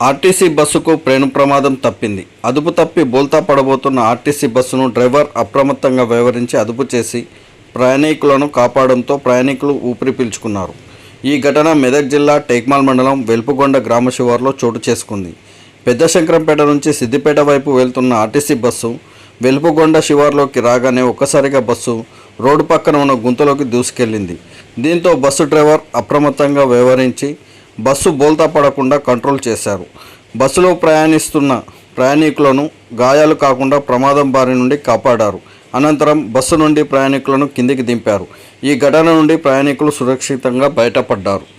RTC బస్సుకు ప్రేణు ప్రమాదం తప్పింది. అదుపు తప్పి బోల్తా పడబోతున్న ఆర్టీసీ బస్సును డ్రైవర్ అప్రమత్తంగా వ్యవహరించి అదుపు చేసి ప్రయాణికులను కాపాడంతో ప్రయాణికులు ఊపిరి పీల్చుకున్నారు. ఈ ఘటన మెదక్ జిల్లా టేక్మాల్ మండలం వెల్పుగొండ గ్రామ శివారులో చోటు చేసుకుంది. పెద్ద శంకరంపేట నుంచి సిద్దిపేట వైపు వెళ్తున్న ఆర్టీసీ బస్సు వెలుపుగొండ శివార్లోకి రాగానే ఒక్కసారిగా బస్సు రోడ్డు పక్కన ఉన్న గుంతలోకి దూసుకెళ్ళింది. దీంతో బస్సు డ్రైవర్ అప్రమత్తంగా వ్యవహరించి బస్సు బోల్తా పడకుండా కంట్రోల్ చేశారు. బస్సులో ప్రయాణిస్తున్న ప్రయాణికులను గాయాలు కాకుండా ప్రమాదం బారి నుండి కాపాడారు. అనంతరం బస్సు నుండి ప్రయాణికులను కిందికి దింపారు. ఈ ఘటన నుండి ప్రయాణికులు సురక్షితంగా బయటపడ్డారు.